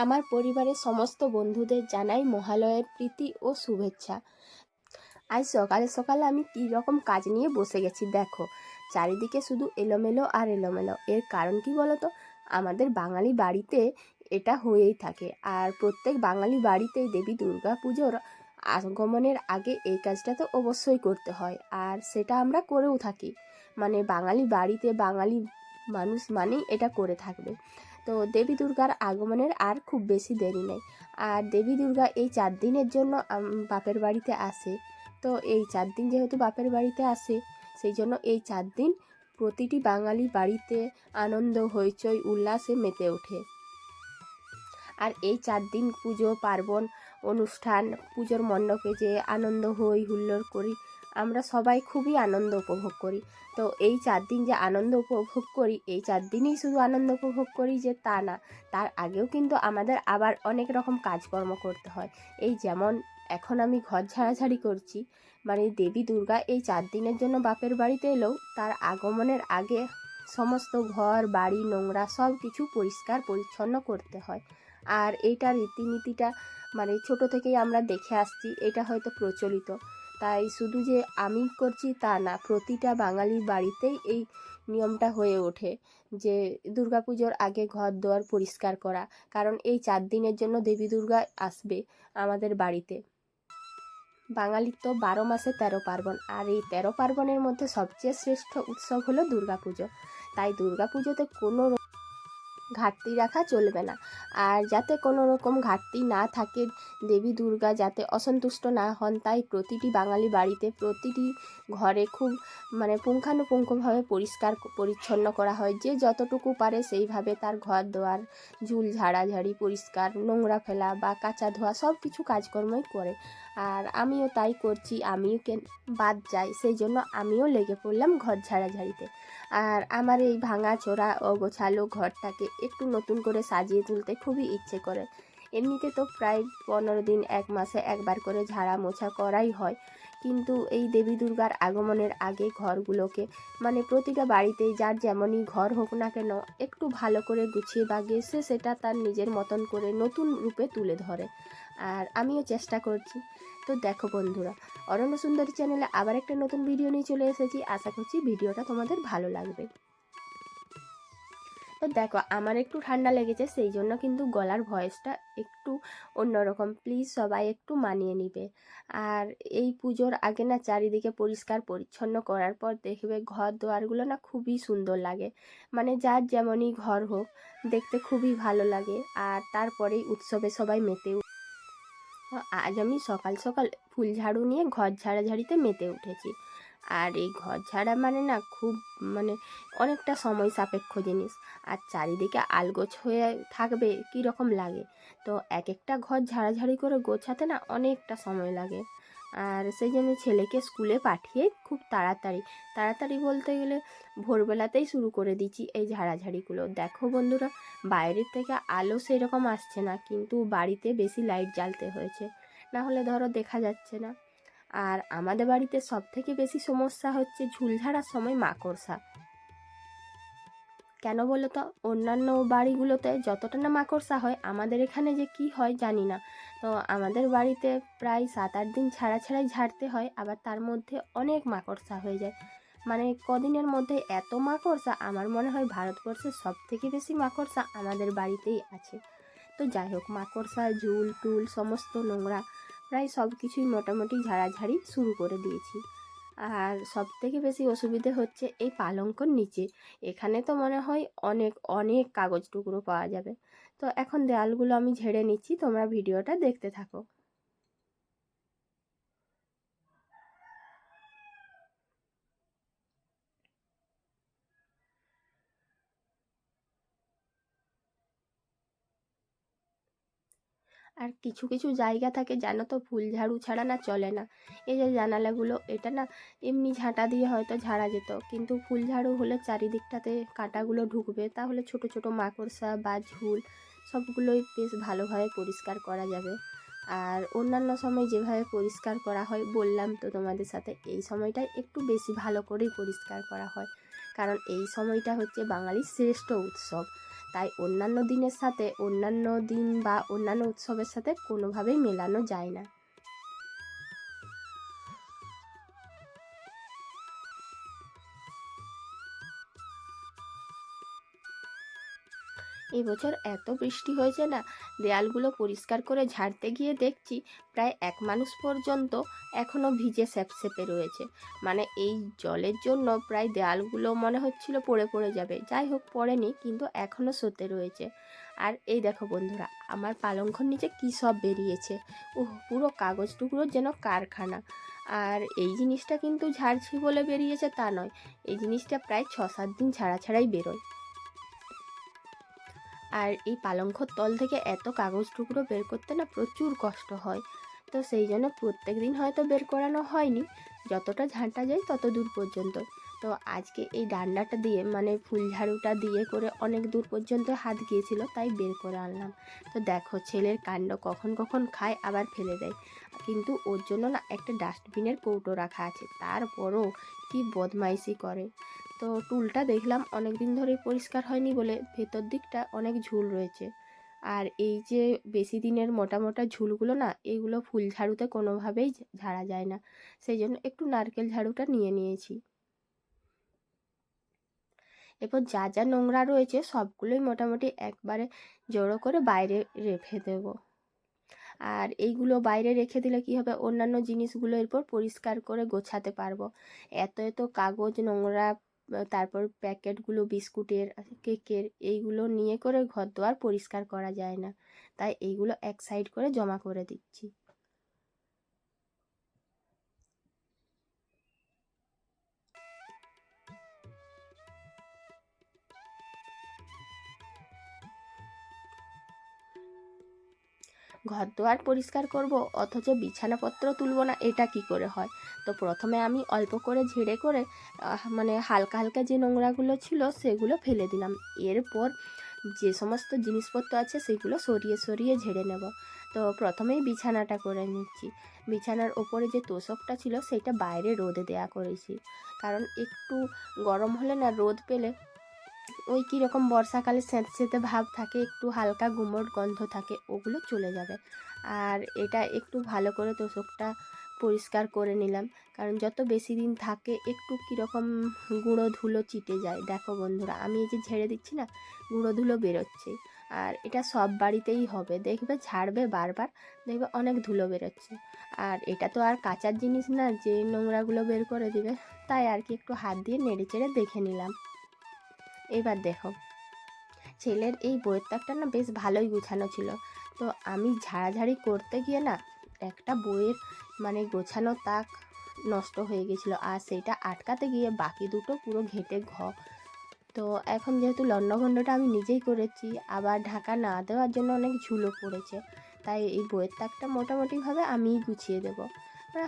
আমার পরিবারের সমস্ত বন্ধুদের জানাই মহালয়ের প্রীতি ও শুভেচ্ছা। আজ সকালে সকালে আমি কী রকম কাজ নিয়ে বসে গেছি, দেখো। চারিদিকে শুধু এলোমেলো আর এলোমেলো। এর কারণ কি বলো তো আমাদের বাঙালি বাড়িতে এটা হয়েই থাকে। আর প্রত্যেক বাঙালি বাড়িতেই দেবী দুর্গা পুজোর আগমনের আগে এই কাজটা তো অবশ্যই করতে হয়। আর সেটা আমরা করেও থাকি। মানে বাঙালি বাড়িতে বাঙালি মানুষ মানেই এটা করে থাকবে। তো দেবী দুর্গার আগমনের আর খুব বেশি দেরি নেই। আর দেবী দুর্গা এই চার দিনের জন্য বাপের বাড়িতে আসে। তো এই চার দিন যেহেতু বাপের বাড়িতে আসে, সেই জন্য এই চার দিন প্রতিটি বাঙালি বাড়িতে আনন্দ, হইচই, উল্লাসে মেতে ওঠে। আর এই চার দিন পুজো, পার্বণ, অনুষ্ঠান, পুজোর মণ্ডপে যে আনন্দ, হই, হুল্লোড় করি আমরা সবাই খুবই আনন্দ উপভোগ করি। তো এই চার দিন যে আনন্দ উপভোগ করি, এই চার দিনই শুধু আনন্দ উপভোগ করি যে তা না, তার আগেও কিন্তু আমাদের আবার অনেক রকম কাজকর্ম করতে হয়। এই যেমন এখন আমি ঘর ঝাড়াঝাড়ি করছি মানে দেবী দুর্গা এই চার দিনের জন্য বাপের বাড়িতে এলেও তার আগমনের আগে সমস্ত ঘর, বাড়ি, নোংরা সব কিছু পরিষ্কার পরিচ্ছন্ন করতে হয়। আর এইটা রীতিনীতিটা মানে ছোট থেকেই আমরা দেখে আসছি, এটা হয়তো প্রচলিত। তাই শুধু যে আমি করছি তা না, প্রতিটা বাঙালির বাড়িতেই এই নিয়মটা হয়ে ওঠে যে দুর্গাপুজোর আগে ঘর দুয়ার পরিষ্কার করা, কারণ এই চার দিনের জন্য দেবী দুর্গা আসবে আমাদের বাড়িতে। বাঙালির তো বারো মাসে তেরো পার্বণ, আর এই তেরো পার্বণের মধ্যে সবচেয়ে শ্রেষ্ঠ উৎসব হলো দুর্গাপুজো। তাই দুর্গাপুজোতে কোনো ঘাটতি রাখা চলবে না। আর যাতে কোনো রকম ঘাটতি না থাকে, দেবী দুর্গা যাতে অসন্তুষ্ট না হন, তাই প্রতিটি বাঙালি বাড়িতে প্রতিটি ঘরে খুব মানে পুঙ্খানুপুঙ্খভাবে পরিষ্কার পরিচ্ছন্ন করা হয়। যে যতটুকু পারে সেইভাবে তার ঘর দোয়ার, ঝুল ঝাড়াঝাড়ি, পরিষ্কার, নোংরা ফেলা বা কাঁচা ধোয়া সব কিছু কাজকর্মই করে। আর আমিও তাই করছি, আমিও কে বাদ যাই, সেই জন্য আমিও লেগে পড়লাম ঘর ঝাড়াঝাড়িতে। আর আমার এই ভাঙা চোরা অগোছালো ঘরটাকে একটু নতুন করে সাজিয়ে তুলতে খুবই ইচ্ছে করে। এমনিতে তো প্রায় পনেরো দিন, এক মাসে একবার করে ঝাড়া মোছা করাই হয়। কিন্তু এই দেবী দুর্গার আগমনের আগে ঘরগুলোকে মানে প্রতিটা বাড়িতেই যার যেমনই ঘর হোক না কেন, একটু ভালো করে গুছিয়ে বাগিয়ে সে সেটা তার নিজের মতন করে নতুন রূপে তুলে ধরে। আর আমিও চেষ্টা করছি তো দেখো বন্ধুরা, অরণ্য সুন্দরী চ্যানেলে আবার একটা নতুন ভিডিও নিয়ে চলে এসেছি। আশা করছি ভিডিওটা তোমাদের ভালো লাগবে। তো দেখো, আমার একটু ঠান্ডা লেগেছে, সেই জন্য কিন্তু গলার ভয়েসটা একটু অন্যরকম। প্লিজ সবাই একটু মানিয়ে নিবে। আর এই পুজোর আগে না চারিদিকে পরিষ্কার পরিচ্ছন্ন করার পর দেখবে ঘর দোয়ারগুলো না খুবই সুন্দর লাগে। মানে যার যেমনই ঘর হোক, দেখতে খুবই ভালো লাগে। আর তারপরেই উৎসবে সবাই মেতে আজ আমি সকাল সকাল ফুল ঝাড়ু নিয়ে ঘর ঝাড়াঝাড়িতে মেতে উঠেছি। আর এই ঘর ঝাড়া মানে না খুব মানে অনেকটা সময় সাপেক্ষ জিনিস। আর চারিদিকে আলগোছ হয়ে থাকবে কীরকম লাগে? তো এক একটা ঘর ঝাড়াঝাড়ি করে গোছাতে না অনেকটা সময় লাগে। আর সেই জন্য ছেলেকে স্কুলে পাঠিয়ে খুব তাড়াতাড়ি তাড়াতাড়ি বলতে গেলে ভোরবেলাতেই শুরু করে দিচ্ছি এই ঝাড়াঝাড়িগুলো। দেখো বন্ধুরা, বাইরের থেকে আলো সেরকম আসছে না, কিন্তু বাড়িতে বেশি লাইট জ্বালতে হয়েছে না হলে ধরো দেখা যাচ্ছে না। আর আমাদের বাড়িতে সব থেকে বেশি সমস্যা হচ্ছে ঝুলঝাড়ার সময় মাকড়সা। কেন বলো তো? অন্যান্য বাড়িগুলোতে যতটা না মাকড়সা হয়, আমাদের এখানে যে কি হয় জানি না। তো আমাদের বাড়িতে প্রায় সাত আট দিন ছাড়া ছাড়াই ঝাড়তে হয়, আবার তার মধ্যে অনেক মাকড়সা হয়ে যায়। মানে কদিনের মধ্যে এত মাকড়সা, আমার মনে হয় ভারতবর্ষের সব থেকে বেশি মাকড়সা আমাদের বাড়িতেই আছে। তো যাই হোক, মাকড়সা, ঝুল, টুল, সমস্ত নোংরা, প্রায় সব কিছুই মোটামুটি ঝাড়াঝাড়ি শুরু করে দিয়েছি। আর সব থেকে বেশি অসুবিধে হচ্ছে এই পালঙ্কর নিচে। এখানে তো মনে হয় অনেক অনেক কাগজ টুকরো পাওয়া যাবে। তো এখন দেয়ালগুলো আমি ঝেড়ে নিচ্ছি, তোমরা ভিডিওটা দেখতে থাকো। আর কিছু কিছু জায়গা থাকে জানো তো ফুল ঝাড়ু ছাড়া না চলে না। এই যে জানালাগুলো, এটা না এমনি ঝাঁটা দিয়ে হয়তো ঝাড়া যেত। কিন্তু ফুল ঝাড়ু হলে চারিদিকটাতে কাঁটাগুলো ঢুকবে। তাহলে ছোট ছোট মাকড়সা বা ঝুল সবগুলোই বেশ ভালোভাবে পরিষ্কার করা যাবে। আর অন্যান্য সময় যেভাবে পরিষ্কার করা হয়, বললাম তো তোমাদের সাথে, এই সময়টায় একটু বেশি ভালো করেই পরিষ্কার করা হয়। কারণ এই সময়টা হচ্ছে বাঙালির শ্রেষ্ঠ উৎসব। তাই অন্যান্য দিনের সাথে অন্যান্য দিন বা অন্যান্য উৎসবের সাথে কোনোভাবেই মেলানো যায় না। এই বছর এত বৃষ্টি হয়েছে না? দেয়ালগুলো পরিষ্কার করে ঝাড়তে গিয়ে দেখছি প্রায় এক মানুষ পর্যন্ত এখনও ভিজে স্যাপসেপে রয়েছে। মানে এই জলের জন্য প্রায় দেয়ালগুলো মনে হচ্ছিল পড়ে পড়ে যাবে। যাই হোক, পড়েনি, কিন্তু এখনও সতে রয়েছে। আর এই দেখো বন্ধুরা, আমার পালঙ্কর নিচে কী সব বেরিয়েছে। ও পুরো কাগজ টুকরোর যেন কারখানা। আর এই জিনিসটা কিন্তু ঝাড়ছি বলে বেরিয়েছে তা নয়। এই জিনিসটা প্রায় ছ সাত দিন ছাড়া ছাড়াই বেরোয়। আর এই পালঙ্কর তল থেকে এত কাগজ টুকরো বের করতে না প্রচুর কষ্ট হয়। তো সেই জন্য প্রত্যেক দিন হয়তো বের করানো হয়নি। যতটা ঝাঁটা যায় তত দূর পর্যন্ত। তো আজকে এই ডান্ডাটা দিয়ে মানে ফুল ঝাড়ুটা দিয়ে করে অনেক দূর পর্যন্ত হাত গিয়েছিল, তাই বের করে আনলাম। তো দেখো, ছেলের কাণ্ড কখন কখন খায়, আবার ফেলে দেয়। কিন্তু ওর জন্য না একটা ডাস্টবিনের কৌটো রাখা আছে, তারপরও কি বদমাইশি করে। তো টুলটা দেখলাম অনেক দিন ধরেই পরিষ্কার হয়নি বলে ভেতর দিকটা অনেক ঝুল রয়েছে। আর এই যে বেশি দিনের মোটা মোটা ঝুলগুলো না এইগুলো ফুল ঝাড়ুতে কোনোভাবেই ঝাড়া যায় না। সেই জন্য একটু নারকেল ঝাড়ুটা নিয়ে নিয়েছি। এরপর যা যা নোংরা রয়েছে সবগুলোই মোটামুটি একবারে জড়ো করে বাইরে রেখে দেব। আর এইগুলো বাইরে রেখে দিলে কি হবে? অন্যান্য জিনিসগুলো এরপর পরিষ্কার করে গোছাতে পারব। এত এত কাগজ নোংরা তারপর প্যাকেটগুলো বিস্কুটের কেকের এইগুলো নিয়ে করে ঘর দোয়ার পরিষ্কার করা যায় না। তাই এইগুলো এক সাইড করে জমা করে দিচ্ছি। ঘর দোয়ার পরিষ্কার করব, অথচ বিছানাপত্র তুলবো না, এটা কি করে হয়? তো প্রথমে আমি অল্প করে ঝেড়ে করে মানে হালকা হালকা যে নোংরাগুলো ছিল সেগুলো ফেলে দিলাম। এরপর যে সমস্ত জিনিসপত্র আছে সেগুলো সরিয়ে সরিয়ে ঝেড়ে নেব। তো প্রথমেই বিছানাটা করে নিচ্ছি। বিছানার ওপরে যে তোষকটা ছিল সেটা বাইরে রোদে দেয়া করেছি। কারণ একটু গরম হলে না রোদ পেলে ওই কীরকম বর্ষাকালে স্যাঁতস্যাঁতে ভাব থাকে, একটু হালকা গুমোট গন্ধ থাকে, ওগুলো চলে যাবে। আর এটা একটু ভালো করে তোষকটা পরিষ্কার করে নিলাম। কারণ যত বেশি দিন থাকে, একটু কীরকম গুঁড়ো ধুলো চিটে যায়। দেখো বন্ধুরা, আমি এই যে ঝেড়ে দিচ্ছি না, গুঁড়ো ধুলো বেরোচ্ছে। আর এটা সব বাড়িতেই হবে। দেখবে ঝাড়বে বারবার, দেখবে অনেক ধুলো বেরোচ্ছে। আর এটা তো আর কাঁচার জিনিস না, যে নোংরাগুলো বের করে দিবে, তাই আর কি একটু হাত দিয়ে নেড়ে চেড়ে দেখে নিলাম। এবার দেখো। ছেলের এই বইয়ের তাকটা না বেশ ভালোই গুছানো ছিল। তো আমি ঝাড়াঝাড়ি করতে গিয়ে না একটা বইয়ের মানে গোছানো তাক নষ্ট হয়ে গেছিল আর সেইটা আটকাতে গিয়ে বাকি দুটো পুরো ঘেটে ঘ। তো এখন যেহেতু লণ্ডভণ্ডটা আমি নিজেই করেছি, আবার ঢাকা না দেওয়ার জন্য অনেক ঝুলো পড়েছে, তাই এই বইয়ের তাকটা মোটামুটিভাবে আমিই গুছিয়ে দেবো।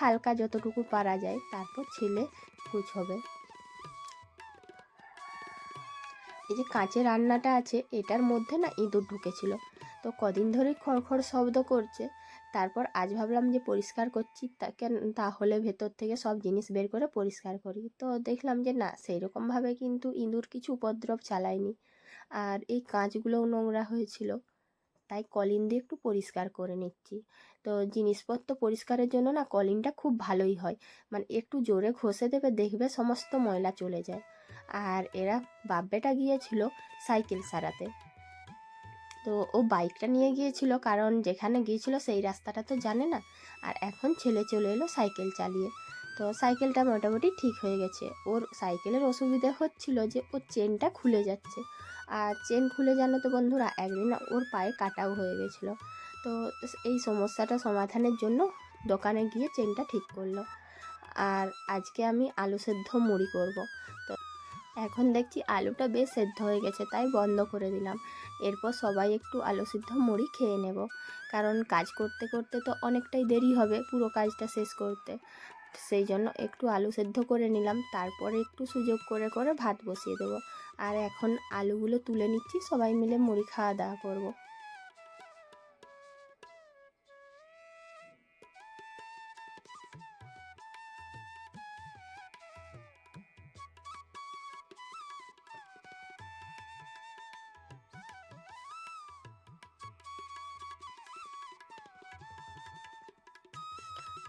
হালকা যতটুকু পারা যায়, তারপর ছেলে গুছবে। এই যে কাঁচের রান্নাটা আছে, এটার মধ্যে না ইঁদুর ঢুকেছিল। তো কদিন ধরে খড়খড় শব্দ করছে। তারপর আজ ভাবলাম যে পরিষ্কার করছি তাকে তাহলে ভেতর থেকে সব জিনিস বের করে পরিষ্কার করি। তো দেখলাম যে না সেই রকমভাবে কিন্তু ইঁদুর কিছু উপদ্রব চালায়নি। আর এই কাঁচগুলোও নোংরা হয়েছিল। তাই কলিন দিয়ে একটু পরিষ্কার করে নিচ্ছি। তো জিনিসপত্র পরিষ্কারের জন্য না কলিনটা খুব ভালোই হয়। মানে একটু জোরে ঘষে দেবে, দেখবে সমস্ত ময়লা চলে যায়। আর এরা বাব্বেটা গিয়েছিল সাইকেল সারাতে। তো ও বাইকটা নিয়ে গিয়েছিল কারণ যেখানে গিয়েছিল সেই রাস্তাটা তো জানে না। আর এখন ছেলে চলে এলো সাইকেল চালিয়ে। তো সাইকেলটা মোটামুটি ঠিক হয়ে গেছে। ওর সাইকেলের অসুবিধে হচ্ছিল যে ওর চেনটা খুলে যাচ্ছে। আর চেন খুলে জানো তো বন্ধুরা, একদিন ওর পায়ে কাটাও হয়ে গেছিল। তো এই সমস্যাটা সমাধানের জন্য দোকানে গিয়ে চেনটা ঠিক করল। আর আজকে আমি আলু সেদ্ধ মুড়ি করব। এখন দেখছি আলুটা বেশ সেদ্ধ হয়ে গেছে, তাই বন্ধ করে দিলাম। এরপর সবাই একটু আলু সিদ্ধ মুড়ি খেয়ে নেব। কারণ কাজ করতে করতে তো অনেকটাই দেরি হবে পুরো কাজটা শেষ করতে। সেই জন্য একটু আলু সেদ্ধ করে নিলাম, তারপরে একটু সুযোগ করে করে ভাত বসিয়ে দেবো। আর এখন আলুগুলো তুলে নিচ্ছি, সবাই মিলে মুড়ি খাওয়া দাওয়া করব।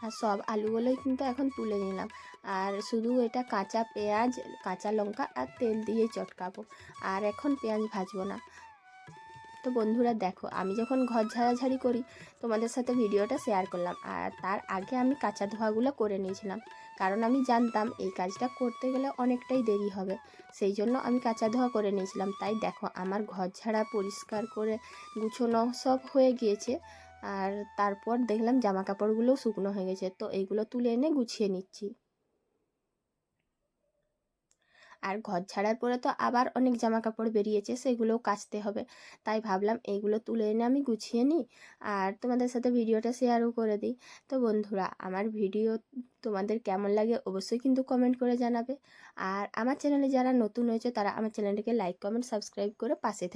আর সব আলুগুলোই কিন্তু এখন তুলে নিলাম। আর শুধু এটা কাঁচা পেঁয়াজ, কাঁচা লঙ্কা আর তেল দিয়ে চটকাবো। আর এখন পেঁয়াজ ভাজবো না। তো বন্ধুরা দেখো, আমি যখন ঘর ঝাড়াঝাড়ি করি, তোমাদের সাথে ভিডিওটা শেয়ার করলাম। আর তার আগে আমি কাঁচা ধোয়াগুলো করে নিয়েছিলাম। কারণ আমি জানতাম এই কাজটা করতে গেলে অনেকটাই দেরি হবে। সেই জন্য আমি কাঁচা ধোয়া করে নিয়েছিলাম। তাই দেখো, আমার ঘর ঝাড়া পরিষ্কার করে গুছোনো সব হয়ে গিয়েছে। আর তারপর দেখলাম জামা কাপড়গুলোও শুকনো হয়ে গেছে, তো এইগুলো তুলে এনে গুছিয়ে নিচ্ছি। আর ঘর ছাড়ার পরে তো আবার অনেক জামা কাপড় বেরিয়েছে, সেগুলোও কাচতে হবে। তাই ভাবলাম এইগুলো তুলে এনে আমি গুছিয়ে নিই আর তোমাদের সাথে ভিডিওটা শেয়ারও করে দিই। তো বন্ধুরা, আমার ভিডিও তোমাদের কেমন লাগে অবশ্যই কিন্তু কমেন্ট করে জানাবে। আর আমার চ্যানেলে যারা নতুন হয়েছে তারা আমার চ্যানেলটিকে লাইক, কমেন্ট, সাবস্ক্রাইব করে পাশে থেকে